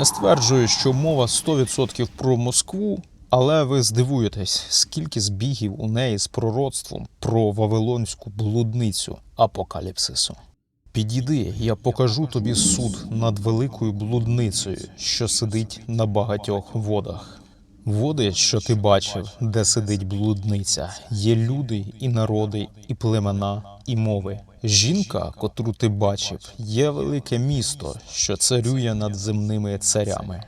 Не стверджую, що мова 100% про Москву, але ви здивуєтесь, скільки збігів у неї з пророцтвом про вавилонську блудницю апокаліпсису. Підійди, я покажу тобі суд над великою блудницею, що сидить на багатьох водах. Води, що ти бачив, де сидить блудниця, є люди і народи, і племена, і мови. Жінка, котру ти бачив, є велике місто, що царює над земними царями.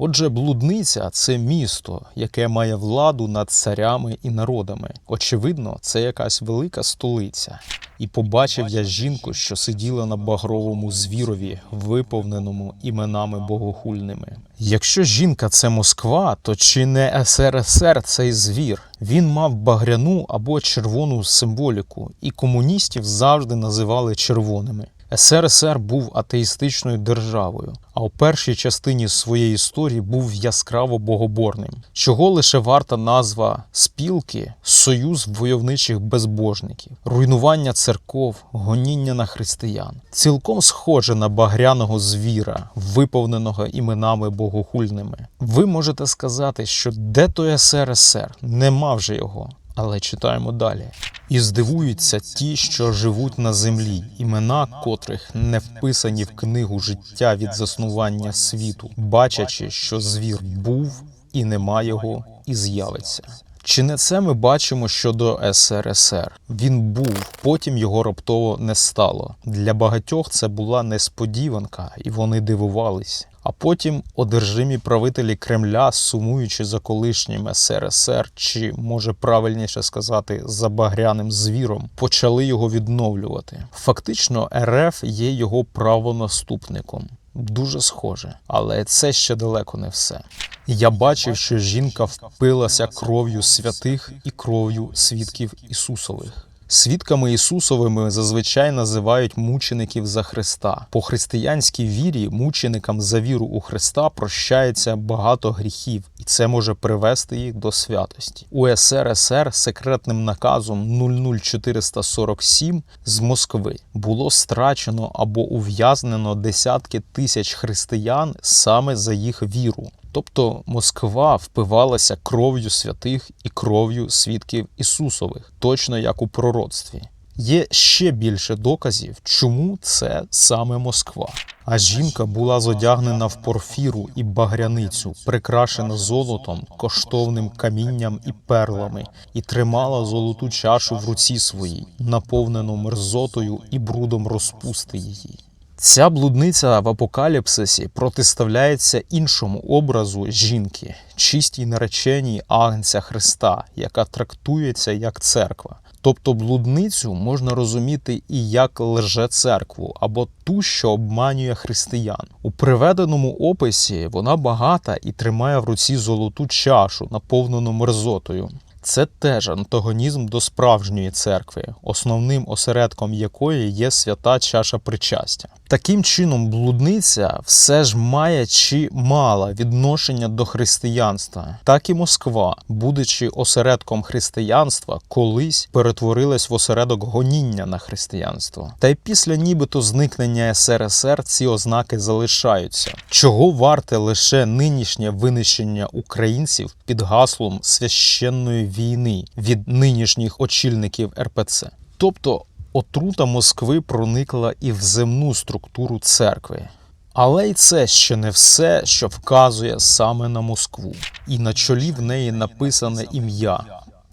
Отже, блудниця це місто, яке має владу над царями і народами. Очевидно, це якась велика столиця. І побачив я жінку, що сиділа на багровому звірові, виповненому іменами богохульними. Якщо жінка це Москва, то чи не СРСР цей звір? Він мав багряну або червону символіку, і комуністів завжди називали червоними. СРСР був атеїстичною державою, а у першій частині своєї історії був яскраво богоборним, чого лише варта назва спілки Союз войовничих безбожників, руйнування церков, гоніння на християн, цілком схоже на багряного звіра, виповненого іменами богохульними. Ви можете сказати, що де той СРСР? Нема вже його. Але читаємо далі. І здивуються ті, що живуть на землі, імена котрих не вписані в книгу життя від заснування світу, бачачи, що звір був і нема його, і з'явиться. Чи не це ми бачимо щодо СРСР? Він був, потім його раптово не стало. Для багатьох це була несподіванка, і вони дивувались. А потім одержимі правителі Кремля, сумуючи за колишнім СРСР, чи може правильніше сказати, за багряним звіром, почали його відновлювати. Фактично, РФ є його правонаступником. Дуже схоже, але це ще далеко не все. Я бачив, що жінка впилася кров'ю святих і кров'ю свідків Ісусових. Свідками Ісусовими зазвичай називають мучеників за Христа. По християнській вірі мученикам за віру у Христа прощається багато гріхів, і це може привести їх до святості. У СРСР секретним наказом 00447 з Москви було страчено або ув'язнено десятки тисяч християн саме за їх віру. Тобто Москва впивалася кров'ю святих і кров'ю свідків Ісусових, точно як у пророцтві. Є ще більше доказів, чому це саме Москва. А жінка була зодягнена в порфіру і багряницю, прикрашена золотом, коштовним камінням і перлами, і тримала золоту чашу в руці своїй, наповнену мерзотою і брудом розпусти її. Ця блудниця в апокаліпсисі протиставляється іншому образу жінки, чистій нареченій Агнця Христа, яка трактується як церква. Тобто блудницю можна розуміти і як лжецеркву або ту, що обманює християн. У приведеному описі вона багата і тримає в руці золоту чашу, наповнену мерзотою. Це теж антагонізм до справжньої церкви, основним осередком якої є свята чаша причастя. Таким чином, блудниця все ж має чи мала відношення до християнства, так і Москва, будучи осередком християнства, колись перетворилась в осередок гоніння на християнство. Та й після нібито зникнення СРСР ці ознаки залишаються, чого варте лише нинішнє винищення українців під гаслом священної війни від нинішніх очільників РПЦ. Тобто отрута Москви проникла і в земну структуру церкви. Але й це ще не все, що вказує саме на Москву. І на чолі в неї написане ім'я,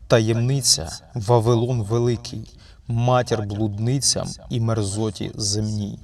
таємниця Вавилон Великий, матір блудницям і мерзоті земній.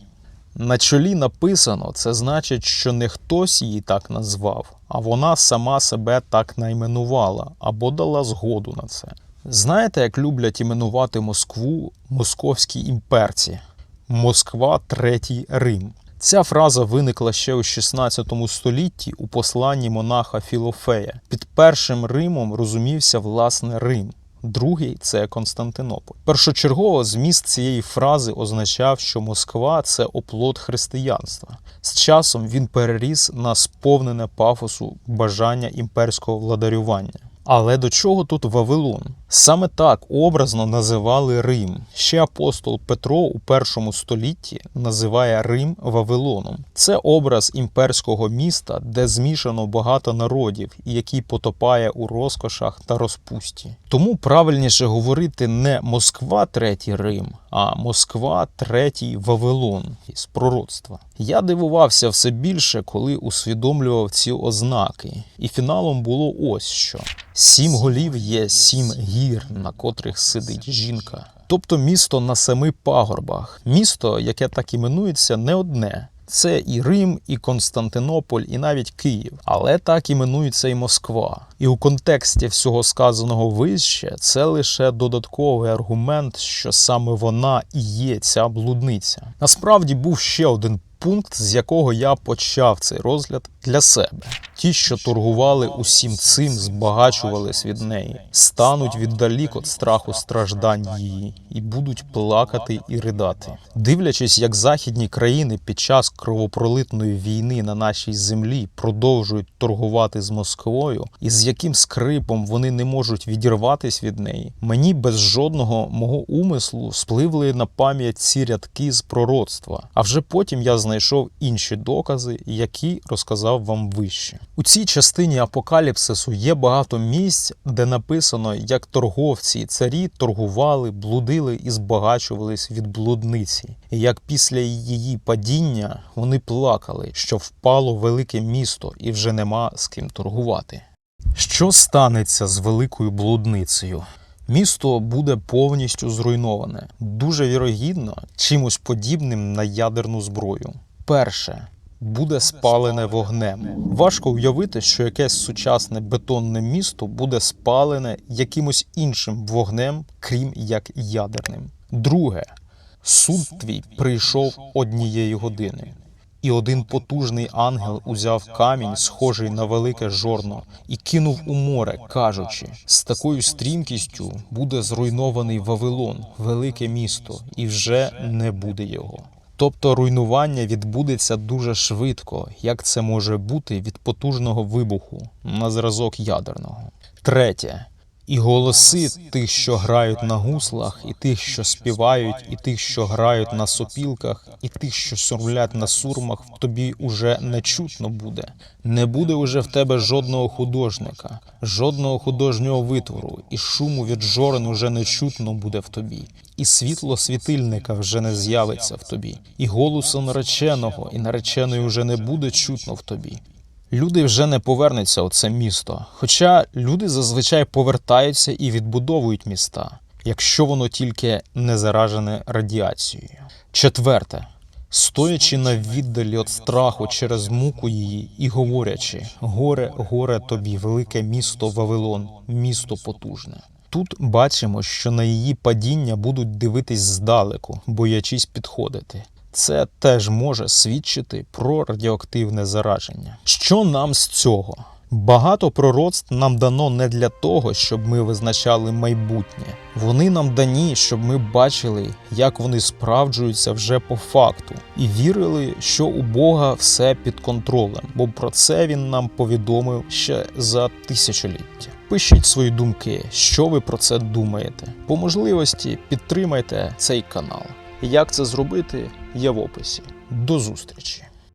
На чолі написано, це значить, що не хтось її так назвав, а вона сама себе так найменувала або дала згоду на це. Знаєте, як люблять іменувати Москву московські імперці? Москва, третій Рим. Ця фраза виникла ще у 16 столітті у посланні монаха Філофея. Під першим Римом розумівся власне Рим. Другий це Константинополь. Першочергово зміст цієї фрази означав, що Москва це оплот християнства. З часом він переріс на сповнене пафосу бажання імперського владарювання. Але до чого тут Вавилон? Саме так образно називали Рим. Ще апостол Петро у першому столітті називає Рим Вавилоном. Це образ імперського міста, де змішано багато народів, який потопає у розкошах та розпусті. Тому правильніше говорити не Москва третій Рим, а Москва третій Вавилон із пророцтва. Я дивувався все більше, коли усвідомлював ці ознаки, і фіналом було ось що: сім голів є сім гір, на котрих сидить жінка. Тобто місто на семи пагорбах, місто, яке так іменується, не одне. Це і Рим, і Константинополь, і навіть Київ, але так іменується і Москва. І у контексті всього сказаного вище це лише додатковий аргумент, що саме вона і є ця блудниця. Насправді був ще один пункт, з якого я почав цей розгляд для себе. Ті, що торгували усім цим, збагачувались від неї, стануть віддалік від страху страждань її і будуть плакати і ридати. Дивлячись, як західні країни під час кровопролитної війни на нашій землі продовжують торгувати з Москвою, і з яким скрипом вони не можуть відірватись від неї, мені без жодного мого умислу спливли на пам'ять ці рядки з пророцтва. А вже потім я знайшов інші докази, які розказав вам вище. У цій частині апокаліпсису є багато місць, де написано, як торговці і царі торгували, блудили і збагачувались від блудниці, і як після її падіння вони плакали, що впало велике місто і вже нема з ким торгувати. Що станеться з великою блудницею? Місто буде повністю зруйноване, дуже вірогідно чимось подібним на ядерну зброю. Перше буде спалене вогнем. Важко уявити, що якесь сучасне бетонне місто буде спалене якимось іншим вогнем, крім як ядерним. Друге, суд твій прийшов однієї години. І один потужний ангел узяв камінь, схожий на велике жорно, і кинув у море, кажучи: з такою стрімкістю буде зруйнований Вавилон, велике місто, і вже не буде його. Тобто руйнування відбудеться дуже швидко, як це може бути від потужного вибуху на зразок ядерного. Третє. І голоси тих, що грають на гуслах, і тих, що співають, і тих, що грають на сопілках, і тих, що сурмлять на сурмах, в тобі уже не чутно буде. Не буде уже в тебе жодного художника, жодного художнього витвору, і шуму від жорен уже не чутно буде в тобі, і світло світильника вже не з'явиться в тобі, і голосу нареченого, і нареченої вже не буде чутно в тобі. Люди вже не повернуться у це місто. Хоча люди зазвичай повертаються і відбудовують міста, якщо воно тільки не заражене радіацією. Четверте. Стоячи на віддалі від страху через муку її і говорячи: горе, горе тобі, велике місто Вавилон, місто потужне. Тут бачимо, що на її падіння будуть дивитись здалеку, боячись підходити. Це теж може свідчити про радіоактивне зараження. Що нам з цього? Багато пророцтв нам дано не для того, щоб ми визначали майбутнє. Вони нам дані, щоб ми бачили, як вони справджуються вже по факту, і вірили, що у Бога все під контролем, бо про це він нам повідомив ще за тисячоліття. Пишіть свої думки, що ви про це думаєте. По можливості підтримайте цей канал. Як це зробити, є в описі. До зустрічі!